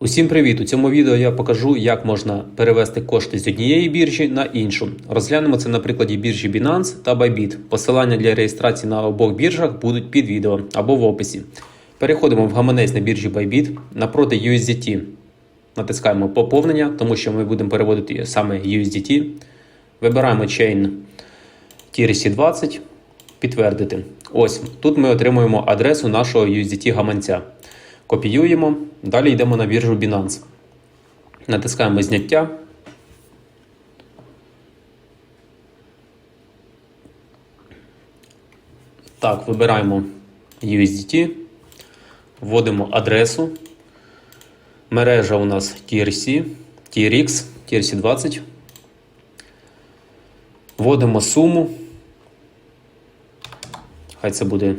Усім привіт! У цьому відео я покажу, як можна перевести кошти з однієї біржі на іншу. Розглянемо це на прикладі біржі Binance та Bybit. Посилання для реєстрації на обох біржах будуть під відео або в описі. Переходимо в гаманець на біржі Bybit напроти USDT. Натискаємо поповнення, тому що ми будемо переводити саме USDT. Вибираємо Chain TRC20, підтвердити. Ось тут ми отримуємо адресу нашого USDT гаманця. Копіюємо, далі йдемо на біржу Binance. Натискаємо зняття. Так, вибираємо USDT, вводимо адресу. Мережа у нас TRC, TRX, TRC20. Вводимо суму. Хай це буде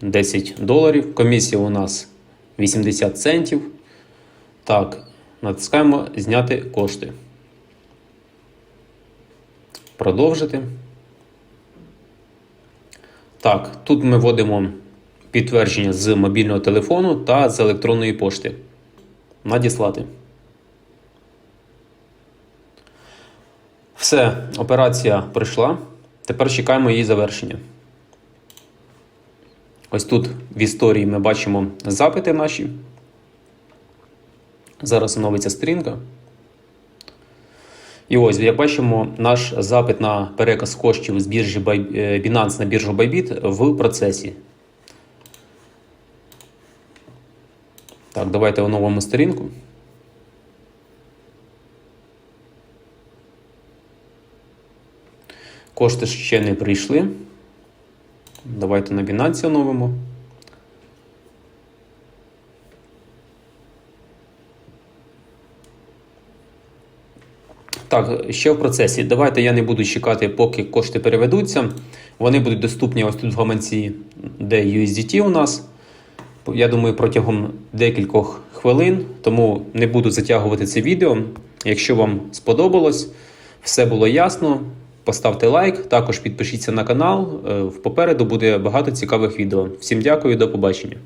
10 доларів. Комісія у нас 80 центів. Так, натискаємо зняти кошти. Продовжити. Так, тут ми вводимо підтвердження з мобільного телефону та з електронної пошти. Надіслати. Все, операція пройшла. Тепер чекаємо її завершення. Ось тут в історії ми бачимо запити наші. Зараз оновиться сторінка. І ось, як бачимо, наш запит на переказ коштів з біржі е, Binance на біржу Bybit в процесі. Так, давайте оновимо сторінку. Кошти ще не прийшли. Давайте на Binance оновимо. Так, ще в процесі. Давайте я не буду чекати, поки кошти переведуться. Вони будуть доступні ось тут в гаманці, де USDT у нас. Я думаю, протягом декількох хвилин, тому не буду затягувати це відео. Якщо вам сподобалось, все було ясно. Поставте лайк, також підпишіться на канал. Е, Попереду буде багато цікавих відео. Всім дякую, до побачення.